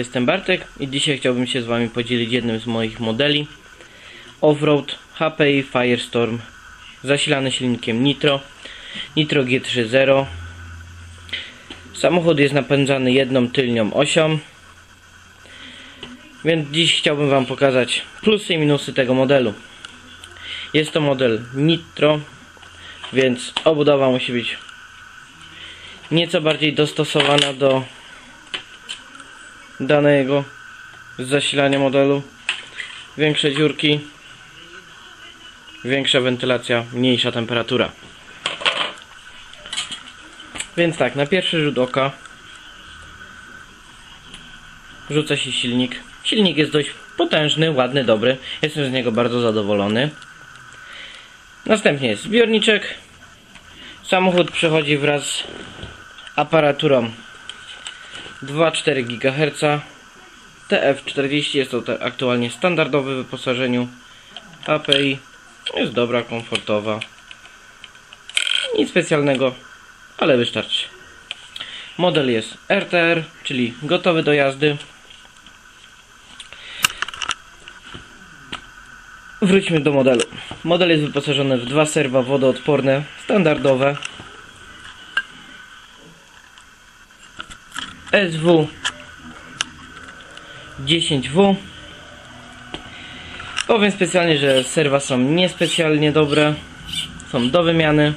jestem Bartek i dzisiaj chciałbym się z Wami podzielić jednym z moich modeli. Offroad HPI Firestorm zasilany silnikiem Nitro Nitro G30 Samochód jest napędzany jedną tylnią osią więc dziś chciałbym Wam pokazać plusy i minusy tego modelu. Jest to model Nitro więc obudowa musi być nieco bardziej dostosowana do danego zasilania modelu. Większe dziurki większa wentylacja, mniejsza temperatura. Więc tak, na pierwszy rzut oka rzuca się silnik. Silnik jest dość potężny, ładny, dobry. Jestem z niego bardzo zadowolony. Następnie jest zbiorniczek. Samochód przechodzi wraz z aparaturą 2,4 GHz TF40 jest to aktualnie standardowe w wyposażeniu. API jest dobra, komfortowa. Nic specjalnego ale wystarczy. Model jest RTR czyli gotowy do jazdy. Wróćmy do modelu. Model jest wyposażony w dwa serwa wodoodporne standardowe SW 10W Powiem specjalnie, że serwa są niespecjalnie dobre Są do wymiany.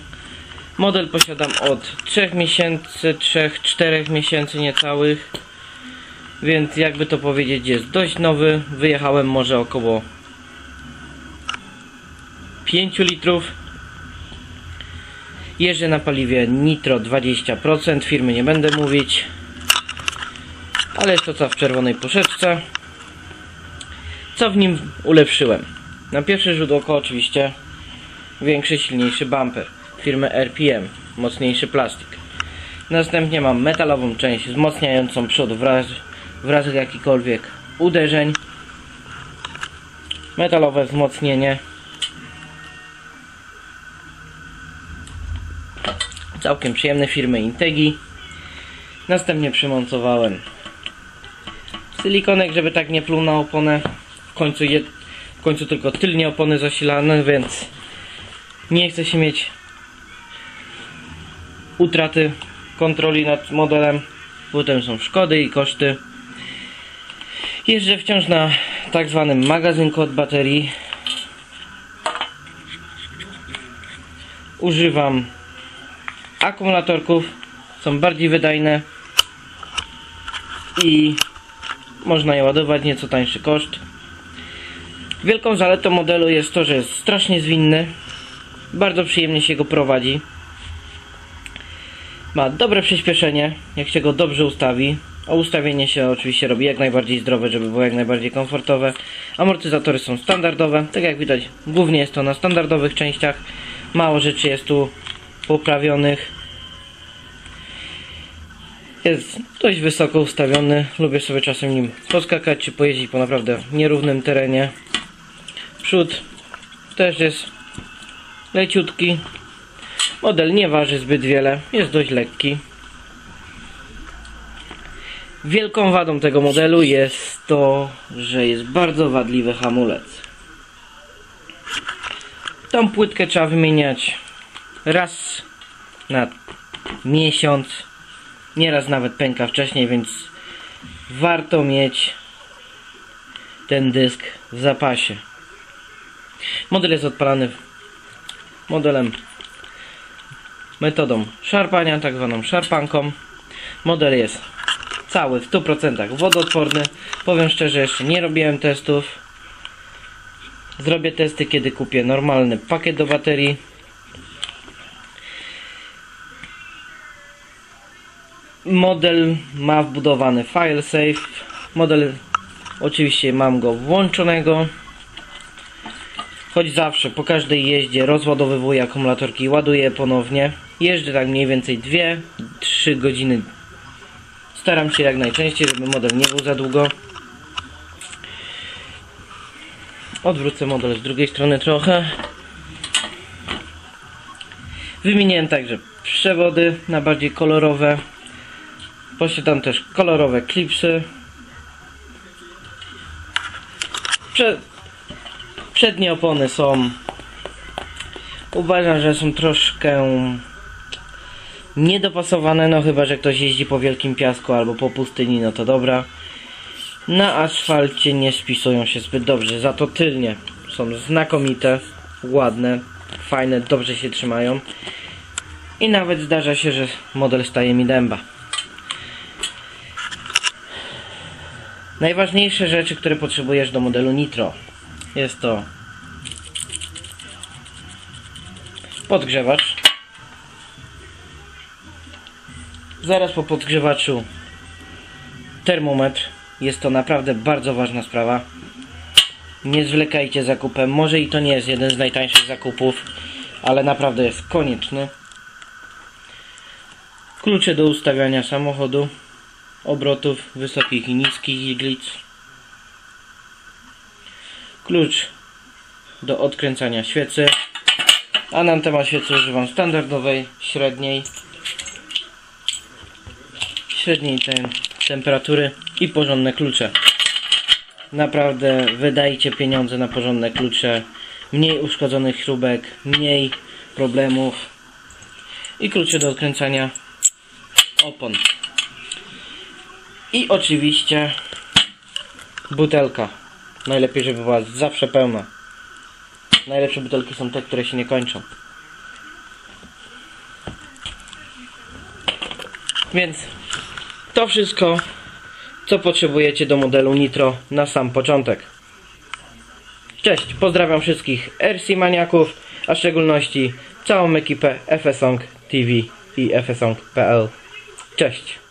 Model posiadam od 3 miesięcy, 3-4 miesięcy niecałych Więc jakby to powiedzieć jest dość nowy. Wyjechałem może około 5 litrów. Jeżdżę na paliwie Nitro 20% Firmy nie będę mówić ale jest to co w czerwonej puszeczce co w nim ulepszyłem? Na pierwszy rzut oka oczywiście większy, silniejszy bumper firmy RPM, mocniejszy plastik. Następnie mam metalową część wzmacniającą przód wraz, wraz z jakikolwiek uderzeń. Metalowe wzmocnienie. Całkiem przyjemne firmy Integi. Następnie przymontowałem silikonek, żeby tak nie pluł na oponę. W końcu, je, w końcu tylko tylnie opony zasilane, więc nie chce się mieć utraty kontroli nad modelem. Potem są szkody i koszty. Jeżdżę wciąż na tak zwanym magazynku od baterii. Używam akumulatorków, są bardziej wydajne i można je ładować, nieco tańszy koszt. Wielką zaletą modelu jest to, że jest strasznie zwinny. Bardzo przyjemnie się go prowadzi. Ma dobre przyspieszenie, jak się go dobrze ustawi. A ustawienie się oczywiście robi jak najbardziej zdrowe, żeby było jak najbardziej komfortowe. Amortyzatory są standardowe. Tak jak widać, głównie jest to na standardowych częściach. Mało rzeczy jest tu poprawionych. Jest dość wysoko ustawiony. Lubię sobie czasem nim poskakać czy pojeździć po naprawdę nierównym terenie. Przód też jest leciutki. Model nie waży zbyt wiele. Jest dość lekki. Wielką wadą tego modelu jest to, że jest bardzo wadliwy hamulec. Tą płytkę trzeba wymieniać raz na miesiąc nieraz nawet pęka wcześniej, więc warto mieć ten dysk w zapasie. Model jest odpalany modelem metodą szarpania, tak zwaną szarpanką. Model jest cały w 100% wodoodporny. Powiem szczerze, jeszcze nie robiłem testów. Zrobię testy, kiedy kupię normalny pakiet do baterii. Model ma wbudowany FileSafe. Model oczywiście mam go włączonego. Choć zawsze po każdej jeździe rozładowywuję akumulatorki i ładuję ponownie. Jeżdżę tak mniej więcej 2-3 godziny. Staram się jak najczęściej, żeby model nie był za długo. Odwrócę model z drugiej strony trochę. Wymieniłem także przewody na bardziej kolorowe. Posiadam też kolorowe klipsy. Prze przednie opony są. Uważam, że są troszkę niedopasowane, no chyba, że ktoś jeździ po wielkim piasku albo po pustyni, no to dobra. Na asfalcie nie spisują się zbyt dobrze, za to tylnie są znakomite, ładne, fajne, dobrze się trzymają. I nawet zdarza się, że model staje mi dęba. Najważniejsze rzeczy, które potrzebujesz do modelu Nitro jest to podgrzewacz. Zaraz po podgrzewaczu termometr. Jest to naprawdę bardzo ważna sprawa. Nie zwlekajcie zakupem. Może i to nie jest jeden z najtańszych zakupów, ale naprawdę jest konieczny. Klucze do ustawiania samochodu, obrotów wysokich i niskich iglic. Klucz do odkręcania świecy. A na temat świecy używam standardowej, średniej, średniej tem temperatury i porządne klucze. Naprawdę wydajcie pieniądze na porządne klucze. Mniej uszkodzonych śrubek, mniej problemów. I klucze do odkręcania opon. I oczywiście butelka. Najlepiej, żeby była zawsze pełna. Najlepsze butelki są te, które się nie kończą. Więc to wszystko, co potrzebujecie do modelu Nitro na sam początek. Cześć, pozdrawiam wszystkich RC maniaków, a w szczególności całą ekipę FSONG TV i FSONG.pl. Cześć.